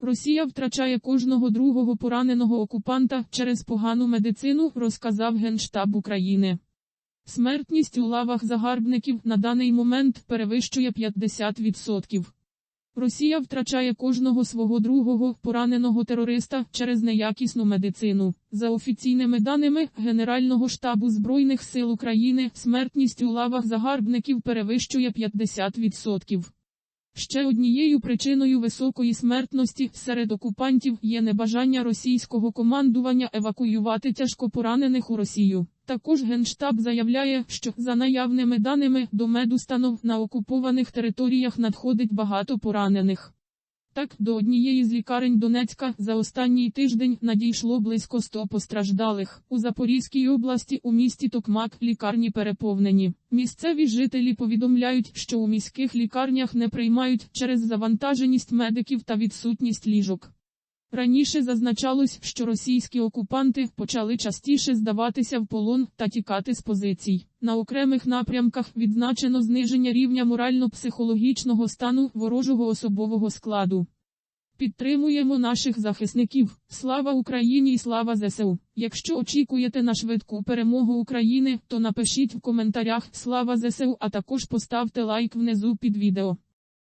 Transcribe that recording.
Росія втрачає кожного другого пораненого окупанта через погану медицину, розказав Генштаб України. Смертність у лавах загарбників на даний момент перевищує 50%. Росія втрачає кожного свого другого пораненого терориста через неякісну медицину. За офіційними даними Генерального штабу Збройних сил України, смертність у лавах загарбників перевищує 50%. Ще однією причиною високої смертності серед окупантів є небажання російського командування евакуювати тяжко поранених у Росію. Також Генштаб заявляє, що за наявними даними до медустанов на окупованих територіях надходить багато поранених. Так, до однієї з лікарень Донецька за останній тиждень надійшло близько 100 постраждалих. У Запорізькій області у місті Токмак лікарні переповнені. Місцеві жителі повідомляють, що у міських лікарнях не приймають через завантаженість медиків та відсутність ліжок. Раніше зазначалось, що російські окупанти почали частіше здаватися в полон та тікати з позицій. На окремих напрямках відзначено зниження рівня морально-психологічного стану ворожого особового складу. Підтримуємо наших захисників. Слава Україні і слава ЗСУ! Якщо очікуєте на швидку перемогу України, то напишіть в коментарях Слава ЗСУ, а також поставте лайк внизу під відео.